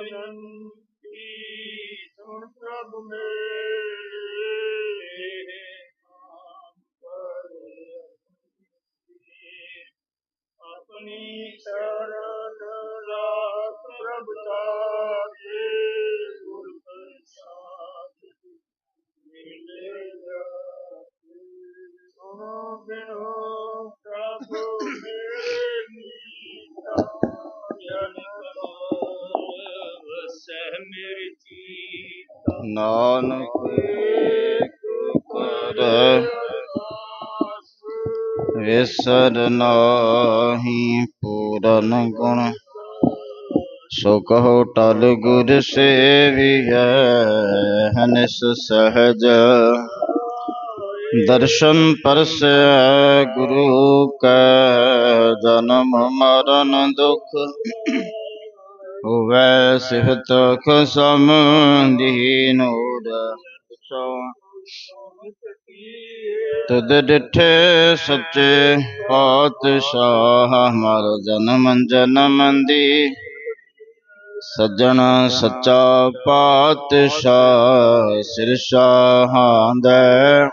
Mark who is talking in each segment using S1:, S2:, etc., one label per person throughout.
S1: Thank mm -hmm. you. अपनी शरण राख प्रभुता के गुण प्रसाद मिले सुनो बिनो प्रभु मेरे
S2: नीता
S1: नानक कर
S2: ਵਿਸਰ ਨਾਹੀ ਪੂਰਨ ਗੁਣ ਸੋ ਕਹੋ ਟਲ ਗੁਰ ਸੇਵੀਐ, ਹਨਿਸ ਸਹਜ। ਦਰਸ਼ਨ ਪਰਸੈ ਗੁਰੂ ਕੈ, ਜਨਮ ਮਰਨ ਦੁਖ, ਹੋਵੈ ਸਿਫਤ ਖਸਮ ਦੀਨੋਦ ਸੋ ਤਦ ਡਿਠੇ ਸੱਚੇ ਪਾਤਸ਼ਾਹ ਮਰ ਜਨਮ ਜਨਮ ਦੀ। ਸੱਜਣ ਸੱਚਾ ਪਾਤਸ਼ਾਹ, ਸਿਰ ਸਿਰਸ਼ਾਹਾਂ ਦੇ।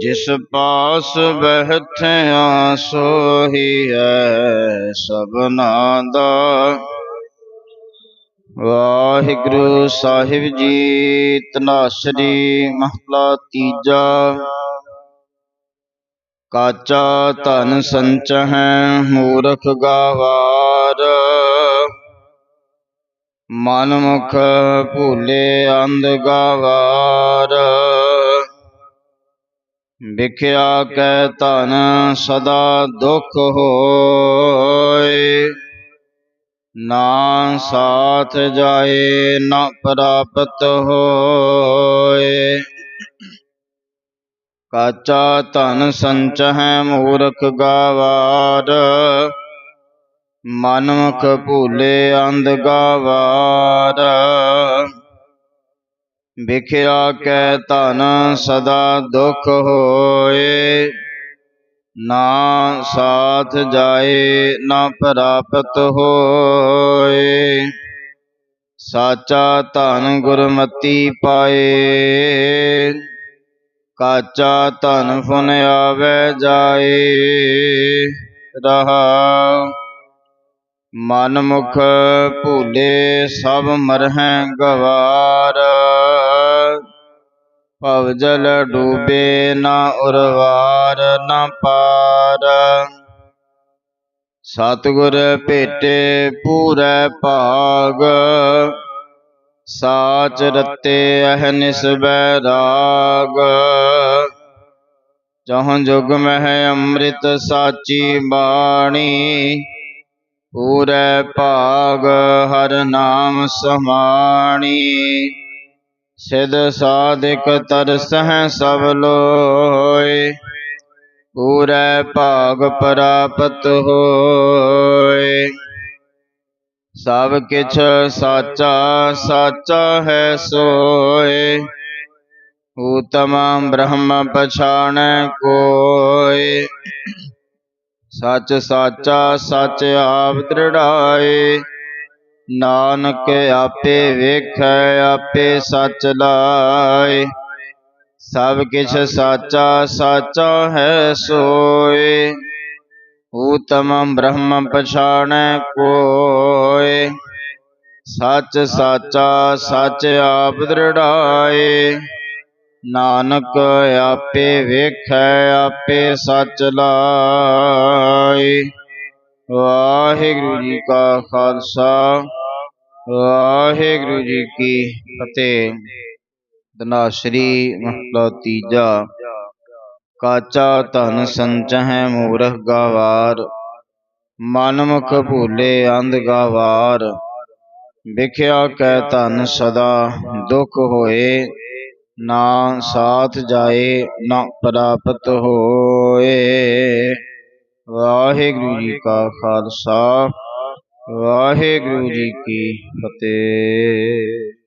S2: ਜਿਸ ਪਾਸ ਬਹਿਥਿਆ ਸੋਹੀ ਹੈ ਸਭਨਾ ਦਾ ਵਾਹਿਗੁਰੂ ਸਾਹਿਬ ਜੀ, ਤਨਾਸਰੀ ਮਹਲਾ ਤੀਜਾ। ਕਾਚਾ ਧਨ ਸੰਚ ਹੈ ਮੂਰਖ ਗਾਵਾਰ। ਮਨ ਮੁਖ ਭੂਲੇ ਅੰਧ ਗਾਵਾਰ। ਵਿਖਿਆ ਕੈ ਧਨ ਸਦਾ ਦੁਖ ਹੋਏ। ਨਾ ਸਾਥ ਜਾਏ, ਨਾ ਪ੍ਰਾਪਤ ਹੋਏ। ਕਾਚਾ ਧਨ ਸੰਚ ਹੈ ਮੂਰਖ ਗਾਵਾਰ, ਮਨਮੁਖ ਭੂਲੇ ਅੰਧ ਗਾਵਾਰ। ਵਿਖਿਆ ਕੈ ਧਨ ਸਦਾ ਦੁਖ ਹੋਏ। ਨਾ ਸਾਥ ਜਾਏ, ਨਾ ਪ੍ਰਾਪਤ ਹੋਏ। ਸਾਚਾ ਧਨ ਗੁਰਮਤੀ ਪਾਏ। ਕਾਚਾ ਧਨ ਫੁਨ ਆਵੇ ਜਾਏ। ਰਹਾ। ਮਨ ਮੁਖ ਭੂਲੇ ਸਭ ਮਰਹਿ ਗਵਾਰ। ਭਵ ਜਲ ਡੂਬੇ ਨਾ ਉਰਵਾਰ ਨਾ ਪਾਰ। ਸਤਿਗੁਰ ਭੇਟੇ ਪੂਰੈ ਭਾਗ। ਸਾਚ ਰਤੇ ਅਹਨਿਸ ਬੈਰਾਗ ਜਹਾਂ ਜੁਗ ਮਹਿ ਅੰਮ੍ਰਿਤ ਸਾਚੀ ਬਾਣੀ। ਪੂਰੈ ਭਾਗ ਹਰ ਨਾਮ ਸਮਾਣੀ। ਸਿਧ ਸਾਧਿਕ ਤਰਸਹਿ ਸਭ ਲੋਏ ਪੂਰੈ ਭਾਗ ਪ੍ਰਾਪਤ ਹੋਏ। ਸਭ ਕਿਛ ਸਾਚਾ ਸਾਚਾ ਹੈ ਸੋਏ, ਊਤਮ ਬ੍ਰਹਮ ਪਛਾਣੈ ਕੋਏ। ਸੱਚ ਸਾਚਾ ਸੱਚ ਆਪ ਦ੍ਰਿੜਾਏ ਨਾਨਕ ਆਪੇ ਵੇਖੈ, ਆਪੇ ਸੱਚ ਲਾਏ। ਸਭ ਕਿਛ ਸਾਚਾ ਸਾਚਾ ਹੈ ਸੋਏ। ਊਤਮ ਬ੍ਰਹਮ ਪਛਾਣੈ ਕੋਏ। ਸੱਚ ਸਾਚਾ, ਸੱਚ ਆਪ ਦ੍ਰਿੜਾਏ। ਨਾਨਕ ਆਪੇ ਵੇਖੈ, ਆਪੇ ਸੱਚ ਲਾਏ। ਵਾਹਿਗੁਰੂ ਜੀ ਕਾ ਖਾਲਸਾ। ਵਾਹਿਗੁਰੂ ਜੀ ਕੀ ਫਤਿਹ। ਧਨਾਸ਼ਰੀ ਮਹਲਾ ਤੀਜਾ। ਕਾਚਾ ਧਨ ਸੰਚਹਿ ਮੂਰਖ ਗਾਵਾਰ, ਮਨਮੁਖ ਭੂਲੇ ਅੰਧ ਗਾਵਾਰ। ਵਿਖਿਆ ਕੈ ਧਨ ਸਦਾ ਦੁਖ ਹੋਏ, ਨਾ ਸਾਥ ਜਾਏ, ਨਾ ਪ੍ਰਾਪਤ ਹੋਏ। ਵਾਹਿਗੁਰੂ ਜੀ ਕਾ ਖਾਲਸਾ। ਵਾਹਿਗੁਰੂ ਜੀ ਕੀ ਫਤਿਹ।